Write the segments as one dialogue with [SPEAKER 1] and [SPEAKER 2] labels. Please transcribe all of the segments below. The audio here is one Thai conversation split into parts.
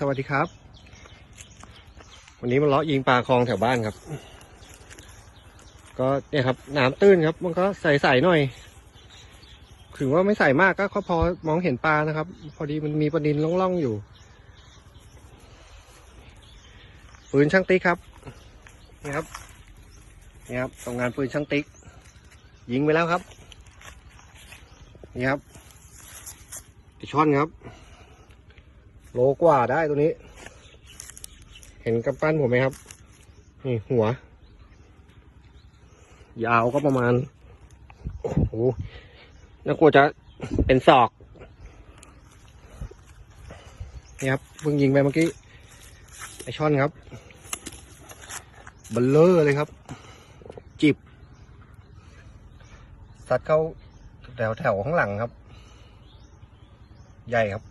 [SPEAKER 1] สวัสดีครับ วันนี้มาเลาะยิงปลาคลองแถวบ้านครับ ก็เนี่ยครับน้ำตื้นครับ มันก็ใสๆหน่อย ถึงว่าไม่ใสมากก็พอมองเห็นปลานะครับ พอดีมันมีประดินล่องๆอยู่ ปืนช่างติ๊กครับนี่ครับนี่ครับตรงงานปืนช่างติ๊ก ยิงไปแล้วครับ นี่ครับไอช่อนครับ โลกว่าได้ตัวนี้ เห็นกำปั้นผมไหมครับ นี่หัว ยาวก็ประมาณ โอ้โหน่ากลัวจะเป็นศอก นี่ครับเพิ่งยิงไปเมื่อกี้ ไอช่อนครับเบลเลอร์เลยครับ จิบ สัตว์เข้าแถวแถวข้างหลังครับ ใหญ่ครับ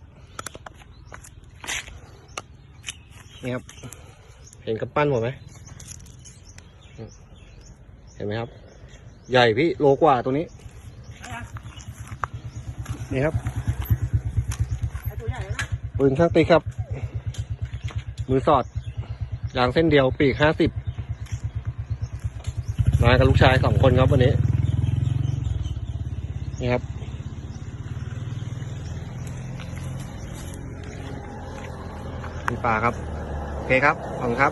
[SPEAKER 1] นี่ครับ เห็นกำปั้นผมไหมเห็นไหมครับ ใหญ่พี่โลกว่าตัวนี้ นี่ครับ
[SPEAKER 2] ไอ้ตัวใหญ่นะ
[SPEAKER 1] ปืนช่างติ๊กครับ มือสอดยางเส้นเดียวปีกห้าสิบมากับลูกชายสองคนครับวันนี้ นี่ครับมีปลาครับ โอเคครับ ขอบคุณครับ